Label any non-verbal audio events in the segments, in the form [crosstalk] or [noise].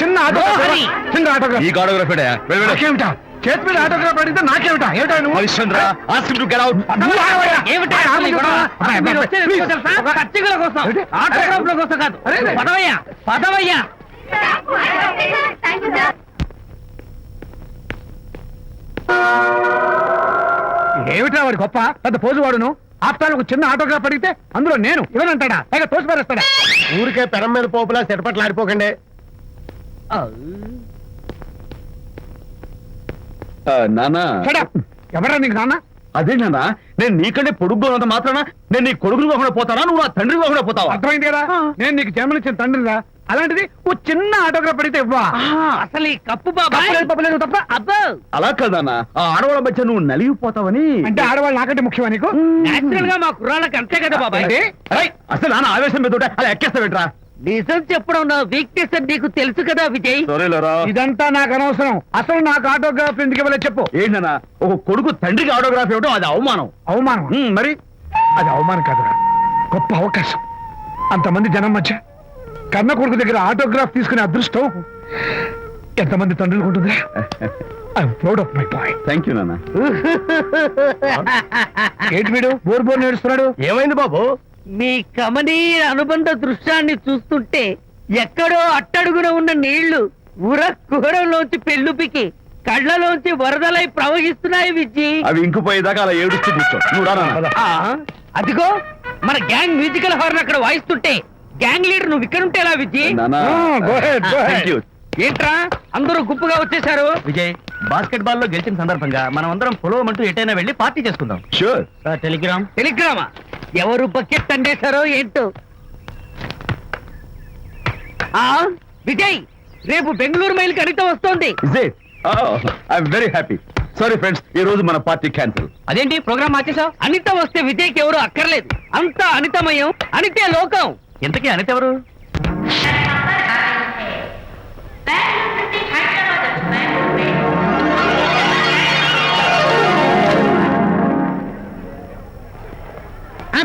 చిన్న autograph hurry. చిన్న autograph. ఈ ఆటోగ్రాఫ్ నాకేమిటా? చేతి మీద ఆటోగ్రాఫ్ అడిగితే నాకేమిటా? ఏమిటా నువ్వు? Harishchandra ask to get out నువ్వు ఆగవయ్యా. ఏమిటి? ఆగ, అసలు ఈ గొడవ? అమ్మాయి, మీరు వచ్చేది కోసం? ఆటోగ్రాఫ్ల కోసం కాదు. పదవయ్యా పదవయ్యా. ఏమిటా వాడి గొప్ప? పెద్ద పోజు వాడును ఆఫ్టర్ ఒక చిన్న ఆటోగ్రాఫ్ అడిగితే అందులో నేను ఇవ్వనంటాడా? పైగా తోసి పారేస్తాడా ఊరికే పెరం మీద పోపులా చెరపట్లు ఆడిపోకండి నానా. ఎవరా నీకు నాన్న? అదే నానా నేను నీకంటే పొడుగ్గా ఉన్నంత మాత్రాన నేను నీ కొడుకుని కాకుండా పోతానా? నువ్వు నా తండ్రి కాకుండా పోతావా? అర్థమైంది కదా? నేను నీకు జన్మనిచ్చిన తండ్రిరా. అలాంటిది ఓ చిన్న ఆటోగ్రాఫ్ అడిగితే ఇవ్వా. అసలు ఈ కప్పు బాబా తప్పలేదు, తప్పలేదు, తప్ప. అబ్బో. అలా కాదన్నా ఆ ఆడవాళ్ళ మధ్య నువ్వు నలిగిపోతావని. అంటే ఆడవాళ్ళు నాకంటే ముఖ్యమా నీకు? నేచురల్గా మా కుర్రాళ్ళకి అంతే కదా బాబాయ్ అసలు నాన్న ఆవేశం మీద ఉంటే అలా ఎక్కేస్తావేట్రా నిజం చెప్పడం నా వీక్నెస్ అని నీకు తెలుసు కదా విజయ్. సరేలేరా. ఇదంతా నాకు అనవసరం. అసలు నాకు ఆటోగ్రాఫ్ ఎందుకు ఇవ్వలేదు చెప్పు. ఏంటన్నా ఒక కొడుకు తండ్రికి ఆటోగ్రాఫ్ ఇవ్వడం అది అవమానం. అవమానం? మరి? అది అవమానం కాదురా. గొప్ప అవకాశం. అంతమంది జనం మధ్య కన్న కొడుకు దగ్గర ఆటోగ్రాఫ్ తీసుకునే అదృష్టం ఎంతమంది తండ్రులకు ఉంటుందా? I'm proud of my boy thank you నాన్న. [laughs] ఏంటి వీడు? బోర్ బోర్ నేడుస్తున్నాడు. ఏమైంది బాబు? మీ కమనీయ అనుబంధ దృశ్యాన్ని చూస్తుంటే ఎక్కడో అట్టడుగున ఉన్న నీళ్ళు ఉర కుహరంలోంచి పెళ్ళుపికి కళ్ళలోంచి వరదలై ప్రవహిస్తున్నాయి విజ్జి అవి ఇంకుపోయేదాకా అలా ఏడుస్తూ కూర్చో. నువ్వు రా నాన్న. ఆ, అదిగో మన గ్యాంగ్ మ్యూజికల్ హార్న్ అక్కడ వాయిస్తుంటే గ్యాంగ్ లీడర్ నువ్వు ఇక్కడ ఉంటే ఎలా విజ్జి నాన్న Ah, go ahead, go ahead. Thank you ఏంట్రా? అందరూ గుంపుగా వచ్చేసారు విజయ్ బాస్కెట్ బాల్లో గెలిచిన సందర్భంగా మనం అందరం పొలవమంటూ ఎటైనా వెళ్ళి పార్టీ చేసుకుందాం. Sure telegram. టెలిగ్రామా? ఎవరు బకెట్ అండేశారో ఏంటో? ఆ విజయ్ రేపు బెంగళూరు మైల్ అనిత వస్తోంది. Is it I'm very happy sorry friends ఈ రోజు మన పార్టీ క్యాన్సిల్ అదేంటి ప్రోగ్రామ్ మార్చేసావు అనిత వస్తే విజయ్కి ఎవరు అక్కర్లేదు. అంతా అనితమయం అనితే లోకం. ఇంతకీ అనిత ఎవరు?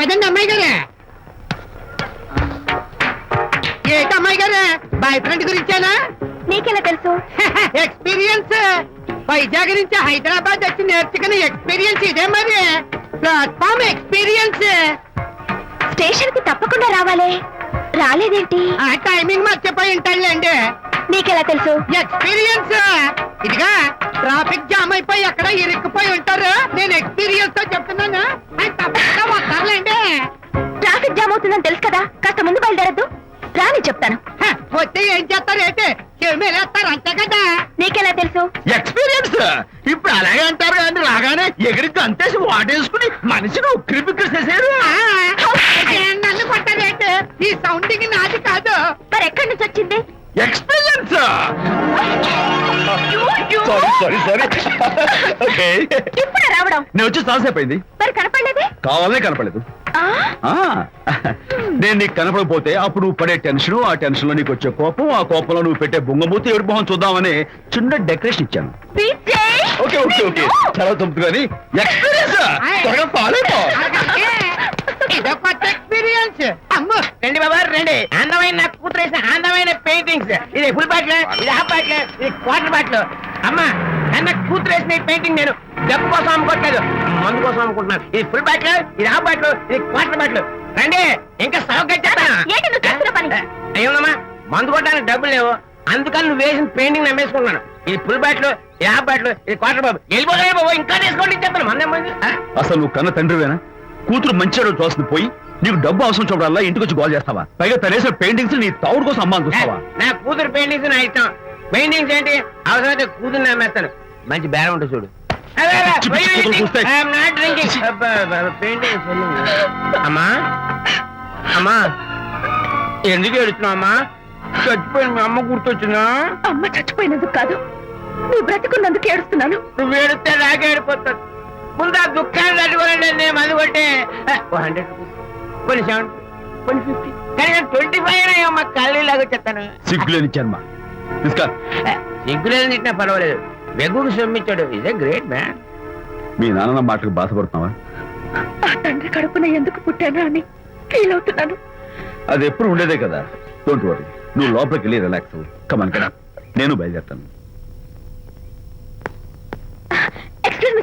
పదండి అమ్మాయి గారే. ఏంటి అమ్మాయి గారే? బాయ్ ఫ్రెండ్ గురించేనా? నీకెలా తెలుసు? [laughs] ఎక్స్పీరియన్స్. వైజాగ్ నుంచి హైదరాబాద్ వచ్చి నేర్చుకున్న ఎక్స్పీరియన్స్ ఇదే మరి. Platform experience. స్టేషన్కి తప్పకుండా రావాలే. రాలేదేంటి? ఆ టైమింగ్ మర్చిపోయి ఉంటాడులేండి నీకెలా తెలుసు? ఎక్స్పీరియన్స్ ఇదిగా ట్రాఫిక్ జామ్ అయిపోయి ఎక్కడ ఇరుక్కుపోయి ఉంటారు? నేను ఎక్స్పీరియన్స్ సౌండింగ్ నాది కాదు. మరి ఎక్కడి నుంచి వచ్చింది? Experience sorry sorry sorry okay ఇప్పుడే రావడం. నేను వచ్చి అయింది మరి కనపడలేదే? కావాలనే కనపడలేదు. ఆ, ఆ, నేను నీకు కనపడకపోతే అప్పుడు నువ్వు పడే టెన్షన్ ఆ టెన్షన్లో నీకు వచ్చే కోపం ఆ కోపంలో నువ్వు పెట్టే బొంగమూతి ఏడు మొహం చూద్దామని చిన్న డెకరేషన్ ఇచ్చాను. విజయ్! ఓకే ఓకే ఓకే చాలా తప్పు కానీ ఎక్స్పీరియన్స్ త్వరగా ఫాలో అయిపో అలాగే. ఇదో కొత్త ఎక్స్పీరియన్స్ రండి బాబా రండి. అందమైన నాకు కూతురు వేసిన అందమైన పెయింటింగ్స్ ఇది ఫుల్ బాటిల్ ఇది హాఫ్ బాటిల్ ఇది క్వార్టర్ బాటిల్ అమ్మా అన్న కూతురు వేసిన ఈ పెయింటింగ్ నేను డబ్బు కోసం అమ్ముకోవట్లేదు మందు కోసం అమ్ముకుంటున్నాను. ఇది ఫుల్ బాటిల్ ఇది హాఫ్ బాటిల్ ఇది క్వార్టర్ బాటిల్ రండి ఇంకా పని? అయ్యోమ్మా మందు కొట్టడానికి డబ్బులు లేవు. అందుకని నువ్వు వేసిన పెయింటింగ్ నమ్మేసుకుంటున్నాను. ఇది ఫుల్ బాటిల్ ఇది హాఫ్ బాటిల్ ఇది క్వార్టర్ బాబు వెళ్ళిపోతాయి బాబు ఇంకా తీసుకోండి చెప్తాను మందేం? అసలు నువ్వు కన్న తండ్రివేనా? కూతురు మంచిగా చూస్తుంది పోయి. నీకు డబ్బు అవసరం చూడాలా? ఇంటికి వచ్చి గోల్ చేస్తావా? పైగా తనేసిన పెయింటింగ్స్ నీ తౌడు కోసం అమ్మాని చూస్తావా? నా కూతురు పెయింటింగ్స్ నా ఇష్టం. పెయింటింగ్స్ ఏంటి? అవసరమైతే కూతురు నమ్మేస్తాను. మంచి బేరం ఉంటుంది చూడు. అమ్మా. అమ్మా. ఎందుకు ఏడుస్తున్నావు అమ్మా? చచ్చిపోయిన మీ అమ్మ గుర్తొచ్చిందా? అమ్మ చచ్చిపోయినందుకు కాదు. నువ్వు బ్రతికున్నందుకు ఏడుస్తున్నాను. నువ్వు ఏడితే నాకే ఏడిపోతాను ముందు ఆ దుఃఖాన్ని తట్టుకోనండి నేను మంది కొట్టే. హండ్రెడ్ కొన్ని సెవెన్ కొన్ని ఫిఫ్టీ. కానీ ట్వంటీ ఫైవ్ అమ్మా కళ్ళు లాగా చెప్తాను. సిగ్గులేని ఇస్కా. సిగ్గులేదు తిట్టినా పర్వాలేదు. వెగుడు సొమ్మిచ్చాడు. ఇస్ ఏ గ్రేట్ మ్యాన్ మీ నాన్న మాటకు బాధపడుతున్నావా? ఆ తండ్రి కడుపున ఎందుకు పుట్టానా అని ఫీల్ అవుతున్నాను. అది ఎప్పుడు ఉండేదే కదా. డోంట్ వరీ నువ్వు లోపలికి వెళ్ళి రిలాక్స్ అవ్వు. కమన్ కదా నేను బయలుదేరుతాను ఎక్స్క్యూజ్ మీ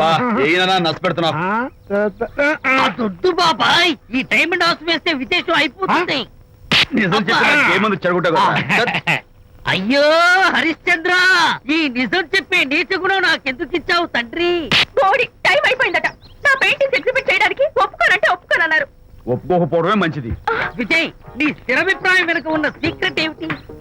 బా ఏనా నచ్చ పెడుతున్నావు దొడ్డు బాబాయ్ ఈ డైమండ్ హౌస్ వేస్తే విశేషం అయిపోతుంది. నిజం చెప్పిన ఏమంది అయ్యో హరిశ్చంద్ర ఈ నిజం చెప్పే నీచ గుణం నాకెందుకు ఇచ్చావు తండ్రి? బోడి టైం అయిపోయిందట. నా పెయింటింగ్స్ ఎగ్జిబిట్ చేయడానికి ఒప్పుకోనంటే ఒప్పుకోనన్నారు. ఒప్పుకోకపోవడమే మంచిది. విజయ్ నీ స్థిరాభిప్రాయం వెనుక ఉన్న సీక్రెట్ ఏమిటి?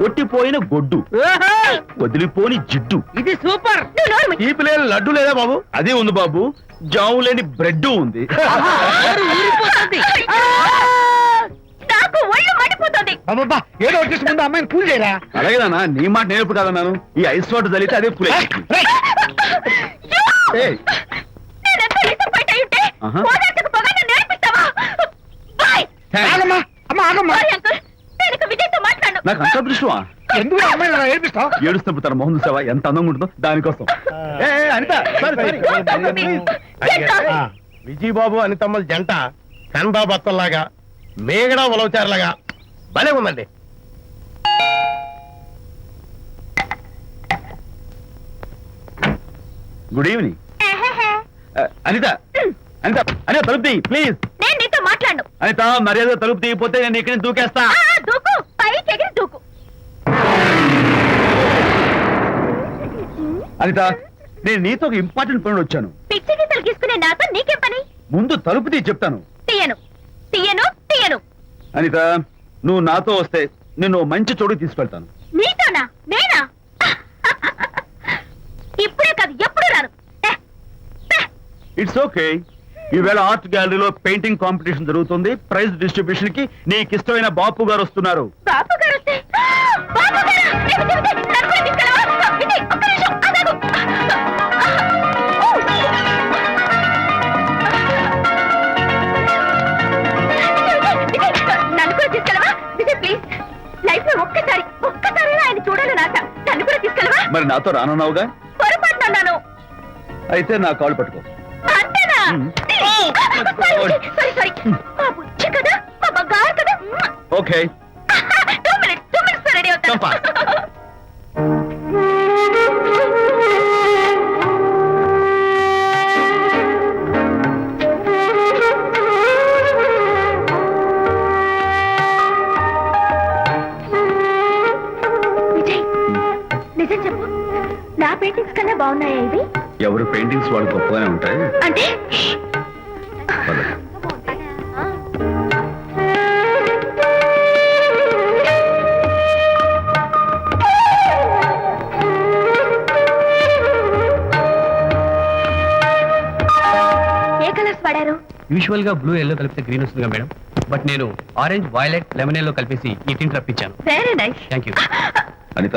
కొట్టిపోయిన గొడ్డు. ఓహో, వదిలిపోని జిడ్డు. ఇది సూపర్. తీపి లేని లడ్డు లేదా బాబు? అదే ఉంది బాబు. జాము లేని బ్రెడ్ ఉంది. నోరు ఊరిపోతుంది. నాకు ఒళ్ళు మండిపోతుంది. అబ్బబ్బా! ఏదో వచ్చేసి ముందు అమ్మాయిని కూల్ చేయరా? అలాగే నాన్న నీ మాట నేర్పు కాదన్నాను ఈ ఐస్ వాటర్ చల్లితే అదే నేనెంత ఆహా. ఓదార్చకపోగా నన్ను బాయ్! ఆగమ్మా! అమ్మా ఆగమ్మా అంకుల్ నేను ఇక విజయ్తో మాట్లాడను నాకు అంత దృష్టమా ఎందుకు ఆ అమ్మాయిని అలా ఏడిపిస్తావు? ఏడుస్తున్నప్పుడు తన మొహం చూసావా? ఎంత అందంగా ఉంటుందో దానికోసం. ఏ, ఏ, అనిత sorry. విజయబాబు అనితమ్మల జంట కన్బా బత్తల్లాగా మేగడ ఉలవచారులాగా భలే ఉందండి. గుడ్ ఈవినింగ్ ఎహెహె. అనిత అనిత అనిత తలుపు తీయి ప్లీజ్ నేను నీతో మాట్లాడను. అనిత మర్యాద తలుపు తీయకపోతే నేను ఇక్కడి నుంచి దూకేస్తా. ఆ, అనిత నేను నీతో ఒక ఇంపార్టెంట్ పని వచ్చాను. పిచ్చి గీతలు గీసుకునే నాతో నీకేం పని? ముందు తలుపు తీయి చెప్తాను. తీయను. తీయను తీయను. అనిత నువ్వు నాతో వస్తే నిన్ను ఓ మంచి చోటుకి తీసుకెళ్తాను. నీతోనా? నేనా? ఇప్పుడే కాదు ఎప్పుడు రాను. ఏ. ఇట్స్ ఓకే ఈవేళ ఆర్ట్ గ్యాలరీలో పెయింటింగ్ కాంపిటీషన్ జరుగుతుంది. ప్రైజ్ డిస్ట్రిబ్యూషన్కి నీకు ఇష్టమైన బాపు గారు వస్తున్నారు. బాబు గారు వస్తే బాబు గారు? మరి నాతో రానున్నావుగా? పొరపాటున అన్నాను అయితే నా కాళ్ళు పట్టుకో. అంతేనా? మ్. సారీ సారీ మా బుజ్జి కదా మా బంగారు కదా okay. [laughs] Two minutes two minutes ready అవుతాను. ఎవరు పెయింటింగ్స్ వాళ్ళు గొప్పగానే ఉంటాయి అంటే? పద. ఏ కలర్స్ వాడారు? యూజువల్గా బ్లూ ఎల్లో కలిపితే గ్రీన్ వస్తుందిగా మేడం. బట్ నేను ఆరెంజ్ వైలెట్ లెమన్ ఎల్లో కలిపేసి ఈ tint రప్పించాను. Very nice thank you Anitha?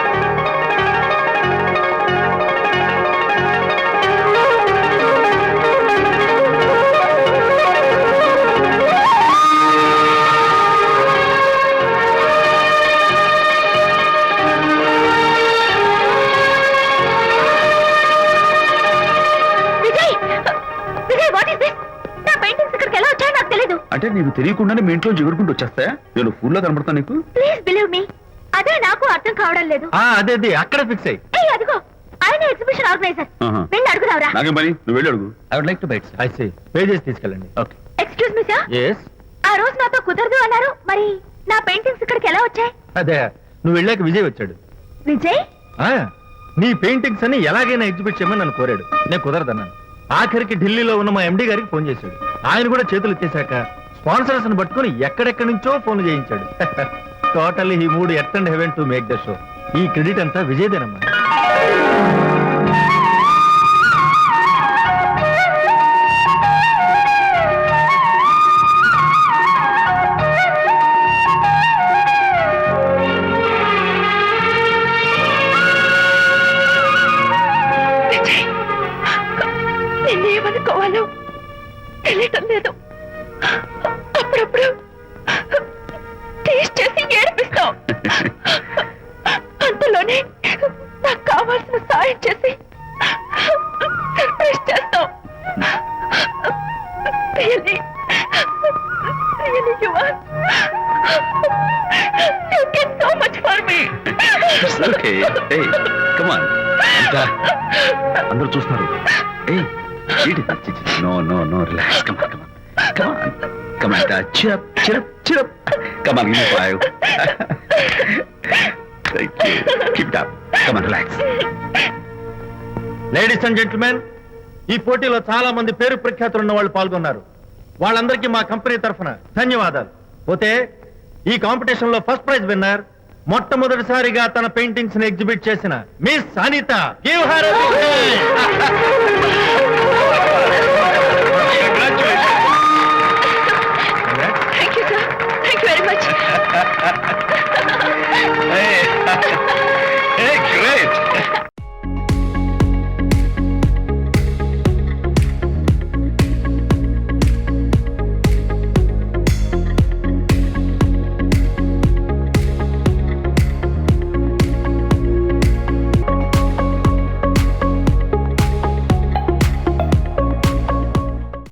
నీకు తెలియకుండానే మీ ఇంట్లో ఎగురుకుంటూ వచ్చేస్తాయా నేను ఫుల్లో కనబడతా నీకు? ప్లీజ్ బిలీవ్ మీ అదే నాకు అర్థం కావడం లేదు. ఆ, అదే అదే అక్కడ ఫిక్స్ అయ్యి. అదిగో. ఆయన ఎగ్జిబిషన్ ఆర్గనైజర్. వెళ్ళి అడుగుదావరా నాకేం పని? నువ్వు వెళ్ళి అడుగు. I would like to bite I see pages తీసుకెళ్ళండి. Okay excuse me sir yes ఆ రోజు నాతో కుదరదు అన్నారు. మరి నా పెయింటింగ్స్ ఇక్కడికి ఎలా వచ్చాయి? అదే నువ్వు వెళ్ళాక విజయ్ వచ్చాడు. విజయ్? ఆ, నీ పెయింటింగ్స్ అని ఎలాగైనా ఎగ్జిబిట్ చేయమని నన్ను కోరాడు. నేను కుదరదన్నాను. ఆఖరికి ఢిల్లీలో ఉన్న మా ఎండి గారికి ఫోన్ చేశాడు. ఆయన కూడా చేతులు ఎత్తేశాక స్పాన్సర్స్ని పట్టుకుని ఎక్కడెక్కడి నుంచో ఫోన్ చేయించాడు. టోటల్లీ ఈ మూడు at and heaven to make the show ఈ క్రెడిట్ అంతా విజయదేనమ్మా. తెలియటం లేదు. అప్పుడప్పుడు టేస్ట్ చేసి ఏడిపిస్తావు అంతలోనే నాకు కావాల్సిన సాయం చేసి సర్ప్రైజ్ చేస్తావు really really you are. You get so much for me. Okay ఏయ్ కమాన్ అందరూ చూస్తున్నారు. ఏయ్ ఏంటి? No no no relax come come come on come on come on come on cheer up cheer up cheer up come on give me Thank you. Keep it up. Come on, relax. Ladies and gentlemen ఈ పోటీలో చాలా మంది పేరు ప్రఖ్యాతులు ఉన్న వాళ్ళు పాల్గొన్నారు వాళ్ళందరికీ మా కంపెనీ తరఫున ధన్యవాదాలు పోతే ఈ కాంపిటీషన్లో ఫస్ట్ ప్రైజ్ విన్నర్ మొట్టమొదటిసారిగా తన పెయింటింగ్స్ని ఎగ్జిబిట్ చేసిన మిస్ అనిత గివ్ హర్.